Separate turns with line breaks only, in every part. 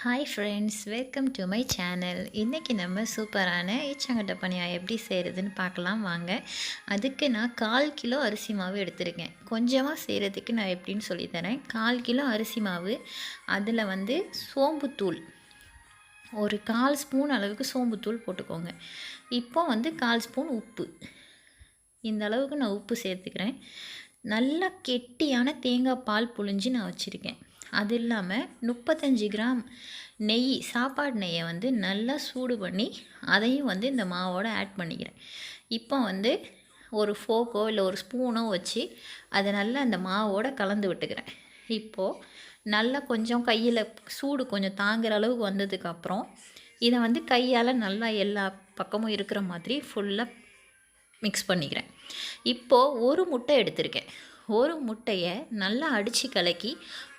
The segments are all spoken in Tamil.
Hi friends welcome to my channel இன்றைக்கி நம்ம சூப்பரான ஈச்சங்கட்டை பணியாக எப்படி செய்கிறதுன்னு பார்க்கலாம் வாங்க. அதுக்கு நான் கால் கிலோ அரிசி மாவு எடுத்திருக்கேன். கொஞ்சமாக செய்கிறதுக்கு நான் எப்படின்னு சொல்லித்தரேன் கால் கிலோ அரிசி மாவு அதில் வந்து சோம்புத்தூள் ஒரு கால் ஸ்பூன் அளவுக்கு சோம்புத்தூள் போட்டுக்கோங்க. இப்போ வந்து கால் ஸ்பூன் உப்பு. இந்த அளவுக்கு நான் உப்பு சேர்த்துக்கிறேன். நல்லா கெட்டியான தேங்காய் பால் புழிஞ்சு நான் வச்சுருக்கேன். அது இல்லாமல் முப்பத்தஞ்சு கிராம் நெய் சாப்பாடு நெய்யை வந்து நல்லா சூடு பண்ணி அதையும் வந்து இந்த மாவோடு ஆட் பண்ணிக்கிறேன். இப்போ வந்து ஒரு ஃபோக்கோ இல்லை ஒரு ஸ்பூனோ வச்சு அதை நல்லா அந்த மாவோடு கலந்து விட்டுக்கிறேன். இப்போது நல்லா கொஞ்சம் கையில் சூடு கொஞ்சம் தாங்குகிற அளவுக்கு வந்ததுக்கப்புறம் இதை வந்து கையால் நல்லா எல்லா பக்கமும் இருக்கிற மாதிரி ஃபுல்லாக மிக்ஸ் பண்ணிக்கிறேன். இப்போது ஒரு முட்டை எடுத்திருக்கேன். ஒரு முட்டையை நல்லா அடித்து கலக்கி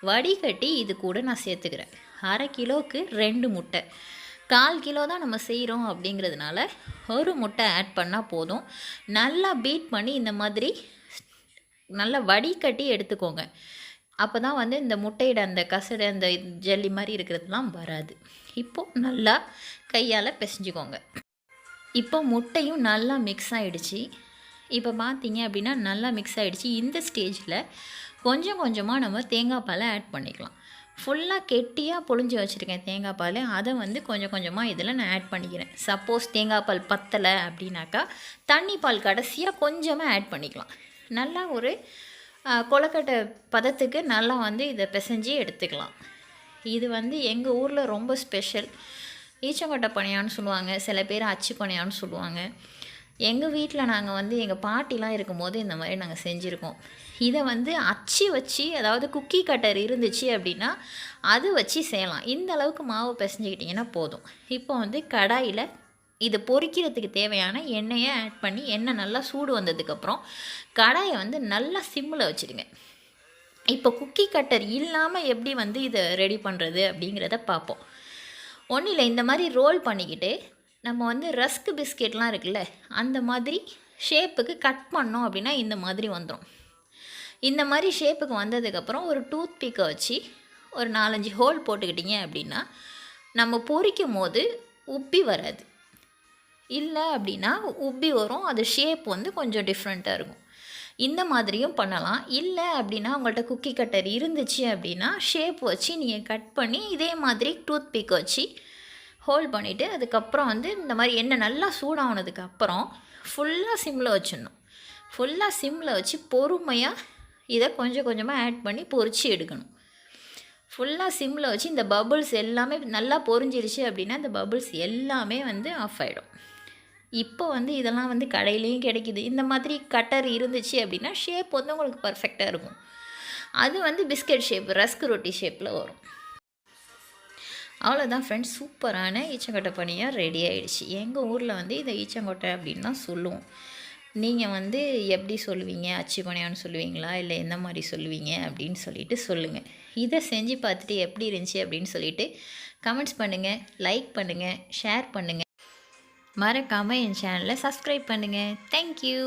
வடிகட்டி இது கூட நான் சேர்த்துக்கிறேன். அரை கிலோவுக்கு ரெண்டு முட்டை. கால் கிலோ தான் நம்ம செய்கிறோம் அப்படிங்கிறதுனால ஒரு முட்டை ஆட் பண்ணால் போதும். நல்லா பீட் பண்ணி இந்த மாதிரி நல்லா வடிகட்டி எடுத்துக்கோங்க. அப்போ தான் வந்து இந்த முட்டையோட அந்த கசடு அந்த ஜல்லி மாதிரி இருக்கிறதுலாம் வராது. இப்போது நல்லா கையால் பிசைஞ்சிக்கோங்க. இப்போ முட்டையும் நல்லா மிக்ஸ் ஆகிடுச்சு இப்போ பார்த்தீங்க அப்படின்னா நல்லா மிக்ஸ் ஆகிடுச்சு இந்த ஸ்டேஜில் கொஞ்சம் கொஞ்சமாக நம்ம தேங்காய் பாலை ஆட் பண்ணிக்கலாம். ஃபுல்லாக கெட்டியாக பொழிஞ்சு வச்சுருக்கேன் தேங்காய் பால். அதை வந்து கொஞ்சம் கொஞ்சமாக இதில் நான் ஆட் பண்ணிக்கிறேன். சப்போஸ் தேங்காய் பால் பத்தலை அப்படின்னாக்கா தண்ணி பால் கடைசியாக கொஞ்சமாக ஆட் பண்ணிக்கலாம். நல்லா ஒரு கொலக்கட்டை பதத்துக்கு நல்லா வந்து இதை பிசைஞ்சு எடுத்துக்கலாம். இது வந்து எங்கள் ஊரில் ரொம்ப ஸ்பெஷல் ஈச்சங்கொட்டை பணியான்னு சொல்லுவாங்க சில பேர் அச்சு பணியான்னு சொல்லுவாங்க. எங்கள் வீட்டில் நாங்கள் வந்து எங்கள் பாட்டிலாம் இருக்கும்போது இந்த மாதிரி நாங்கள் செஞ்சுருக்கோம். இதை வந்து அச்சு வச்சு அதாவது குக்கி கட்டர் இருந்துச்சு அப்படின்னா அது வச்சு செய்யலாம். இந்த அளவுக்கு மாவு பிசைஞ்சிக்கிட்டிங்கன்னா போதும். இப்போ வந்து கடாயில் இதை பொறிக்கிறதுக்கு தேவையான எண்ணெயை ஆட் பண்ணி எண்ணெய் நல்லா சூடு வந்ததுக்கப்புறம் கடாயை வந்து நல்லா சிம்மில் வச்சுடுங்க. இப்போ குக்கி கட்டர் இல்லாமல் எப்படி வந்து இதை ரெடி பண்ணுறது அப்படிங்கிறத பார்ப்போம். ஒன்றும் இல்லை இந்த மாதிரி ரோல் பண்ணிக்கிட்டு நம்ம வந்து ரஸ்க் பிஸ்கெட்லாம் இருக்குல்ல அந்த மாதிரி ஷேப்புக்கு கட் பண்ணோம் அப்படின்னா இந்த மாதிரி வந்துடும் இந்த மாதிரி ஷேப்புக்கு வந்ததுக்கப்புறம் ஒரு டூத் பிக்கை வச்சு ஒரு நாலஞ்சு ஹோல் போட்டுக்கிட்டிங்க அப்படின்னா நம்ம பொரிக்கும் போது உப்பி வராது. இல்லை அப்படின்னா உப்பி வரும் அது ஷேப் வந்து கொஞ்சம் டிஃப்ரெண்ட்டாக இருக்கும். இந்த மாதிரியும் பண்ணலாம். இல்லை அப்படின்னா உங்கள்கிட்ட குக்கி கட்டர் இருந்துச்சு அப்படின்னா ஷேப் வச்சு நீங்கள் கட் பண்ணி இதே மாதிரி டூத் பிக் வச்சு ஹோல்ட் பண்ணிவிட்டு அதுக்கப்புறம் வந்து இந்த மாதிரி எண்ணெய் நல்லா சூடானதுக்கு அப்புறம் ஃபுல்லாக சிம்மில் வச்சிடணும். ஃபுல்லாக சிம்மில் வச்சு பொறுமையாக இதை கொஞ்சம் கொஞ்சமாக ஆட் பண்ணி பொறிச்சு எடுக்கணும். ஃபுல்லாக சிம்மில் வச்சு இந்த பபுள்ஸ் எல்லாமே நல்லா பொறிஞ்சிருச்சு அப்படின்னா இந்த பபுள்ஸ் எல்லாமே வந்து ஆஃப் ஆகிடும் இப்போ வந்து இதெல்லாம் வந்து கடையிலையும் கிடைக்கிது. இந்த மாதிரி கட்டர் இருந்துச்சு அப்படின்னா ஷேப் வந்து உங்களுக்கு பர்ஃபெக்டாக இருக்கும். அது வந்து பிஸ்கட் ஷேப் ரஸ்க் ரொட்டி ஷேப்பில் வரும். அவ்வளோதான் ஃப்ரெண்ட்ஸ் சூப்பரான ஈச்சங்கொட்டை பனியாக ரெடி ஆகிடுச்சு எங்கள் ஊரில் வந்து இதை ஈச்சங்கொட்டை அப்படின்னு தான் சொல்லுவோம். நீங்கள் வந்து எப்படி சொல்லுவீங்க? அச்சு பணியான்னு சொல்லுவீங்களா? இல்லை எந்த மாதிரி சொல்லுவீங்க? அப்படின்னு சொல்லிட்டு சொல்லுங்கள் இதை செஞ்சு பார்த்துட்டு எப்படி இருந்துச்சு அப்படின்னு சொல்லிட்டு கமெண்ட்ஸ் பண்ணுங்கள் லைக் பண்ணுங்கள் ஷேர் பண்ணுங்கள் மறக்காமல் என் சேனலை சப்ஸ்கிரைப் பண்ணுங்கள் தேங்க்யூ